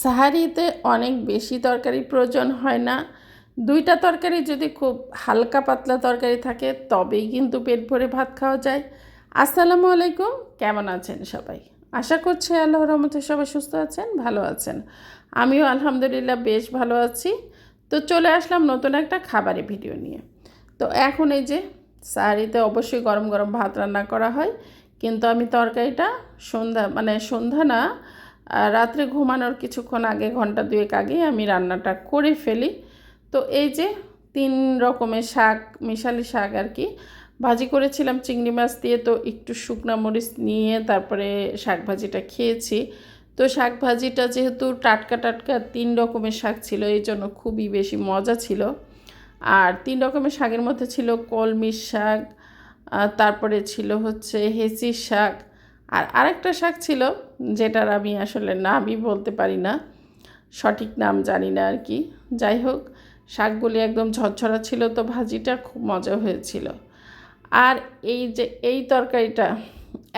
সাহারিতে অনেক বেশি তরকারি প্রয়োজন হয় না। দুইটা তরকারি যদি খুব হালকা পাতলা তরকারি থাকে, তবেই কিন্তু পেট ভরে ভাত খাওয়া যায়। আসসালামু আলাইকুম, কেমন আছেন সবাই? আশা করছি আল্লাহ রহমতে সবাই সুস্থ আছেন, ভালো আছেন। আমিও আলহামদুলিল্লাহ বেশ ভালো আছি। তো চলে আসলাম নতুন একটা খাবারের ভিডিও নিয়ে। তো এখন এই যে সাহারিতে অবশ্যই গরম গরম ভাত রান্না করা হয়, কিন্তু আমি তরকারিটা সন্ধ্যা মানে সন্ধ্যা না রাত্রে ঘুমানোর কিছুক্ষণ আগে, ঘণ্টা দুয়েক আগে আমি রান্নাটা করে ফেলি। তো এই যে তিন রকমের শাক, মিশালি শাক আর কি, ভাজি করেছিলাম চিংড়ি মাছ দিয়ে, তো একটু শুকনা মরিচ নিয়ে তারপরে শাক ভাজিটা খেয়েছি। তো শাক ভাজিটা যেহেতু টাটকা টাটকা তিন রকমের শাক ছিল, এই জন্য খুবই বেশি মজা ছিল। আর তিন রকমের শাকের মধ্যে ছিল কলমির শাক তারপরে ছিল হচ্ছে হেঁচির শাক, আর আরেকটা শাক ছিল যেটার আমি আসলে নামই বলতে পারি না, সঠিক নাম জানি না আর কি। যাই হোক, শাকগুলি একদম ঝরঝরা ছিল তো ভাজিটা খুব মজা হয়েছিল। আর এই যে, এই তরকারিটা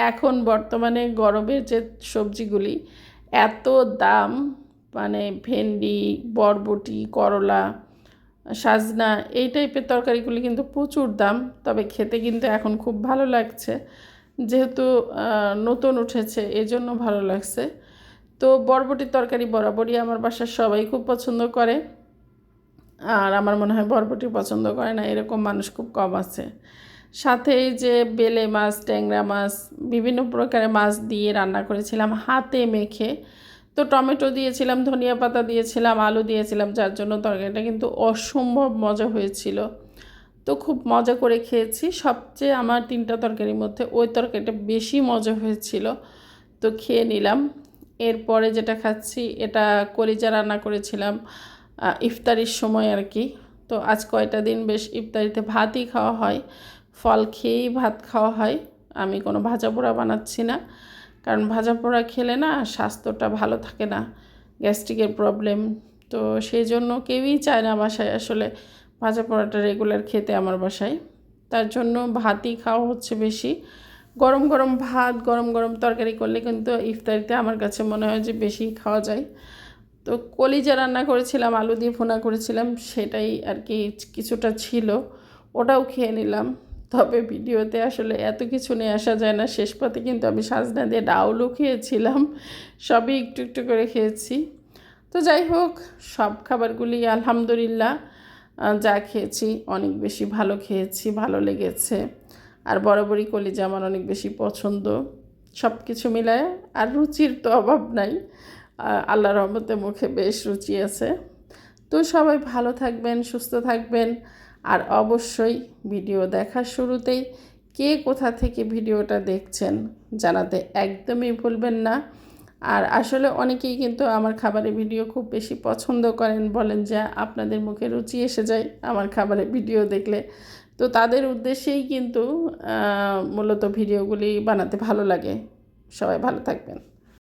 এখন বর্তমানে গরমের যে সবজিগুলি, এত দাম মানে ভেন্ডি, বরবটি, করলা, সাজনা, এই টাইপের তরকারিগুলি কিন্তু প্রচুর দাম, তবে খেতে কিন্তু এখন খুব ভালো লাগছে। যেহেতু নতুন উঠেছে, এজন্য ভালো লাগছে। তো বরবটির তরকারি বরাবরই আমার বাসার সবাই খুব পছন্দ করে। আর আমার মনে হয় বরবটি পছন্দ করে না, এরকম মানুষ খুব কম আছে। সাথে এই যে বেলে মাছ, ট্যাংরা মাছ, বিভিন্ন প্রকারের মাছ দিয়ে রান্না করেছিলাম হাতে মেখে। তো টমেটো দিয়েছিলাম, ধনিয়া পাতা দিয়েছিলাম, আলু দিয়েছিলাম, যার জন্য তরকারিটা কিন্তু অসম্ভব মজা হয়েছিল। তো খুব মজা করে খেয়েছি। সবচেয়ে আমার তিনটা তরকারির মধ্যে ওই তরকারিটা বেশি মজা হয়েছিল, তো খেয়ে নিলাম। এরপরে যেটা খাচ্ছি, এটা কলিজা রান্না করেছিলাম ইফতারির সময় আর কি। তো আজ কয়টা দিন বেশ ইফতারিতে ভাতই খাওয়া হয়, ফল খেয়েই ভাত খাওয়া হয়। আমি কোনো ভাজা পোড়া বানাচ্ছি না, কারণ ভাজা পোড়া খেলে না স্বাস্থ্যটা ভালো থাকে না, গ্যাস্ট্রিকের প্রবলেম। তো সেই জন্য কেউই চায় না বাসায় আসলে ভাজা পোড়াটা রেগুলার খেতে আমার বাসায়। তার জন্য ভাতই খাওয়া হচ্ছে বেশি। গরম গরম ভাত, গরম গরম তরকারি করলে কিন্তু ইফতারিতে আমার কাছে মনে হয় যে বেশি খাওয়া যায়। তো কলিজা রান্না করেছিলাম, আলু দিয়ে ফোনা করেছিলাম, সেটাই আর কি কিছুটা ছিল। ওটাও খেয়ে নিলাম। তবে ভিডিওতে আসলে এত কিছু নিয়ে আসা যায় না। শেষ পথে কিন্তু আমি সাজনা দিয়ে ডাউলও খেয়েছিলাম। সবই একটু একটু করে খেয়েছি। তো যাই হোক, সব খাবারগুলি আলহামদুলিল্লাহ। যা খেয়েছি অনেক বেশি ভালো খেয়েছি, ভালো লেগেছে। আর বরাবরই কলিজা আমার অনেক বেশি পছন্দ। সব কিছু মিলায় আর রুচির তো অভাব নাই। আল্লাহ রহমতে মুখে বেশ রুচি আছে। তো সবাই ভালো থাকবেন, সুস্থ থাকবেন। আর অবশ্যই ভিডিও দেখার শুরুতেই কে কোথা থেকে ভিডিওটা দেখছেন জানাতে একদমই ভুলবেন না। আর আসলে অনেকেই কিন্তু আমার খাবারের ভিডিও খুব বেশি পছন্দ করেন, বলেন যে আপনাদের মুখে রুচি এসে যায় আমার খাবারের ভিডিও দেখলে। তো তাদের উদ্দেশ্যেই কিন্তু মূলত ভিডিওগুলি বানাতে ভালো লাগে। সবাই ভালো থাকবেন।